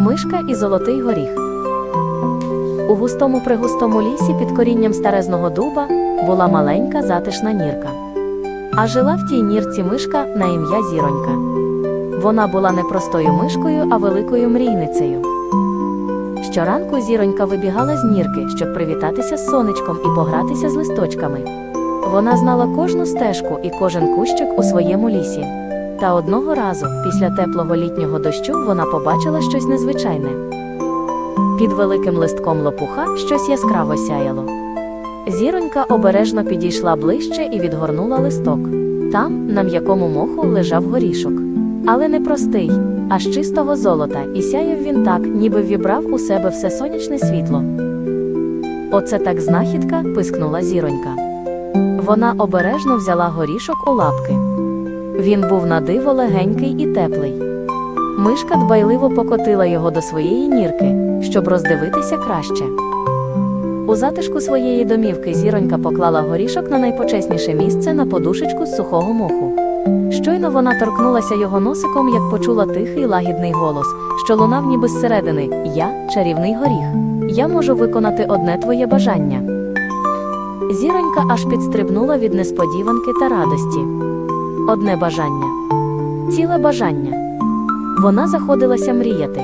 Мишка і золотий горіх. У густому пригустому лісі під корінням старезного дуба була маленька затишна нірка. А жила в тій нірці мишка на ім'я Зіронька. Вона була не простою мишкою, а великою мрійницею. Щоранку зіронька вибігала з нірки, щоб привітатися з сонечком і погратися з листочками. Вона знала кожну стежку і кожен кущик у своєму лісі. Та одного разу, після теплого літнього дощу, вона побачила щось незвичайне. Під великим листком лопуха щось яскраво сяяло. Зіронька обережно підійшла ближче і відгорнула листок. Там, на м'якому моху, лежав горішок. Але не простий, а з чистого золота, і сяяв він так, ніби вібрав у себе все сонячне світло. Оце так знахідка, пискнула зіронька. Вона обережно взяла горішок у лапки. Він був на диво легенький і теплий. Мишка дбайливо покотила його до своєї нірки, щоб роздивитися краще. У затишку своєї домівки зіронька поклала горішок на найпочесніше місце на подушечку з сухого моху. Щойно вона торкнулася його носиком, як почула тихий лагідний голос, що лунав ніби зсередини Я чарівний горіх. Я можу виконати одне твоє бажання. Зіронька аж підстрибнула від несподіванки та радості. Одне бажання. Ціле бажання. Вона заходилася мріяти.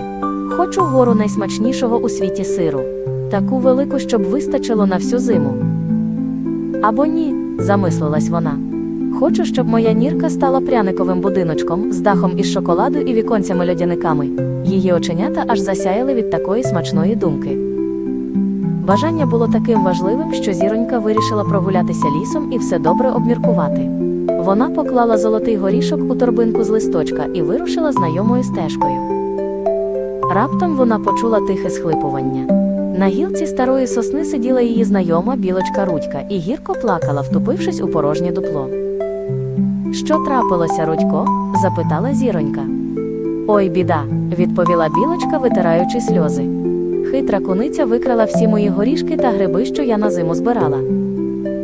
Хочу гору найсмачнішого у світі сиру, таку велику, щоб вистачило на всю зиму. Або ні, замислилась вона. Хочу, щоб моя нірка стала пряниковим будиночком з дахом із шоколаду і віконцями льодяниками. Її оченята аж засяяли від такої смачної думки. Бажання було таким важливим, що зіронька вирішила прогулятися лісом і все добре обміркувати. Вона поклала золотий горішок у торбинку з листочка і вирушила знайомою стежкою. Раптом вона почула тихе схлипування. На гілці старої сосни сиділа її знайома білочка Рудька і гірко плакала, втупившись у порожнє дупло. Що трапилося, Рудько? запитала зіронька. Ой, біда, відповіла білочка, витираючи сльози. Хитра куниця викрала всі мої горішки та гриби, що я на зиму збирала.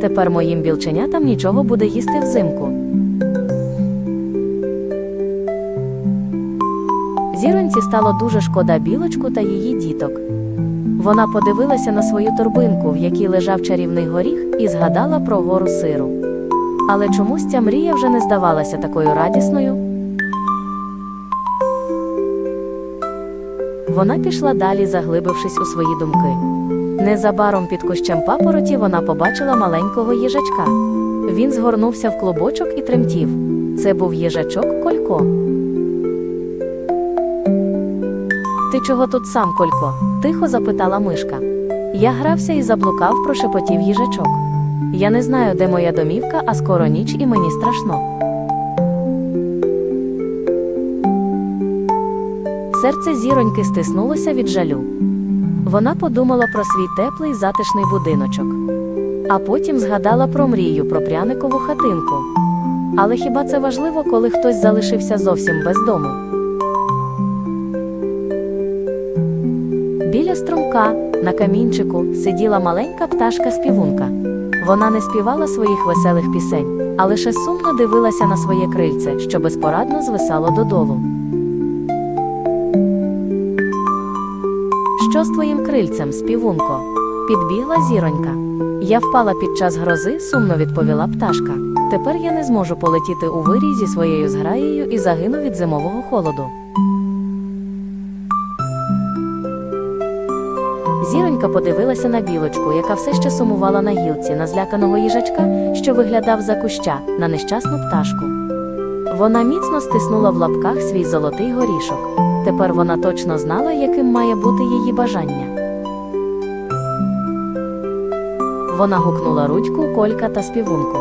Тепер моїм білченятам нічого буде їсти взимку. Зіроньці стало дуже шкода білочку та її діток. Вона подивилася на свою торбинку, в якій лежав чарівний горіх, і згадала про гору сиру. Але чомусь ця мрія вже не здавалася такою радісною. Вона пішла далі, заглибившись у свої думки. Незабаром під кущем папороті вона побачила маленького їжачка. Він згорнувся в клубочок і тремтів. Це був їжачок Колько. Ти чого тут сам, Колько? тихо запитала мишка. Я грався і заблукав, прошепотів їжачок. Я не знаю, де моя домівка, а скоро ніч і мені страшно. Серце зіроньки стиснулося від жалю. Вона подумала про свій теплий затишний будиночок, а потім згадала про мрію, про пряникову хатинку. Але хіба це важливо, коли хтось залишився зовсім без дому? Біля струмка на камінчику сиділа маленька пташка співунка. Вона не співала своїх веселих пісень, а лише сумно дивилася на своє крильце, що безпорадно звисало додолу. Що з твоїм крильцем, співунко? Підбігла зіронька. Я впала під час грози, сумно відповіла пташка. Тепер я не зможу полетіти у вирій зі своєю зграєю і загину від зимового холоду. Зіронька подивилася на білочку, яка все ще сумувала на гілці, на зляканого їжачка, що виглядав за куща, на нещасну пташку. Вона міцно стиснула в лапках свій золотий горішок. Тепер вона точно знала, яким має бути її бажання. Вона гукнула рудьку, колька та співунку.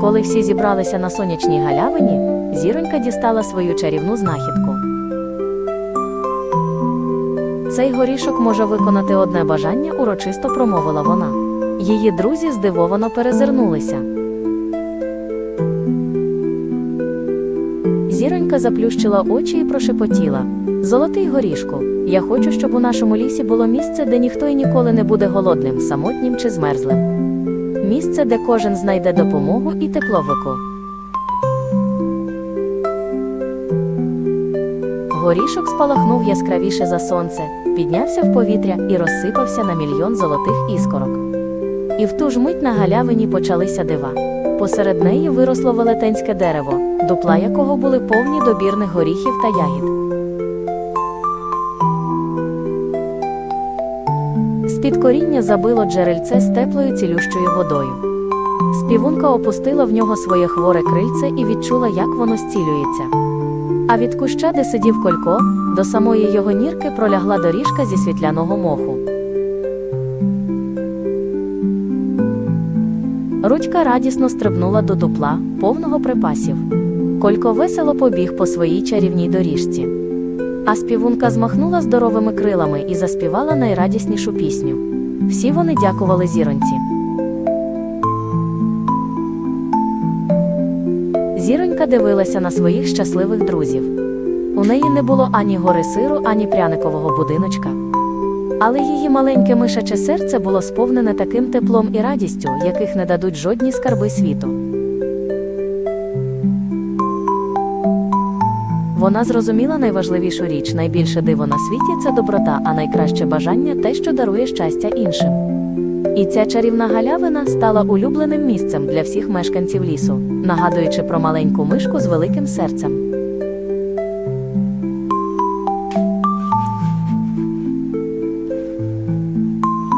Коли всі зібралися на сонячній галявині, зіронька дістала свою чарівну знахідку. Цей горішок може виконати одне бажання, урочисто промовила вона. Її друзі здивовано перезирнулися. Зіронька заплющила очі і прошепотіла. Золотий горішку, я хочу, щоб у нашому лісі було місце, де ніхто і ніколи не буде голодним, самотнім чи змерзлим. Місце, де кожен знайде допомогу і тепловику. Горішок спалахнув яскравіше за сонце, піднявся в повітря і розсипався на мільйон золотих іскорок. І в ту ж мить на галявині почалися дива. Посеред неї виросло велетенське дерево, дупла якого були повні добірних горіхів та ягід. З-під коріння забило джерельце з теплою цілющою водою. Співунка опустила в нього своє хворе крильце і відчула, як воно зцілюється. А від куща, де сидів колько, до самої його нірки пролягла доріжка зі світляного моху. Рудька радісно стрибнула до дупла, повного припасів. Колько весело побіг по своїй чарівній доріжці. А співунка змахнула здоровими крилами і заспівала найрадіснішу пісню. Всі вони дякували зіронці. Зіронька дивилася на своїх щасливих друзів. У неї не було ані гори сиру, ані пряникового будиночка. Але її маленьке мишаче серце було сповнене таким теплом і радістю, яких не дадуть жодні скарби світу. Вона зрозуміла найважливішу річ, найбільше диво на світі це доброта, а найкраще бажання те, що дарує щастя іншим. І ця чарівна галявина стала улюбленим місцем для всіх мешканців лісу, нагадуючи про маленьку мишку з великим серцем.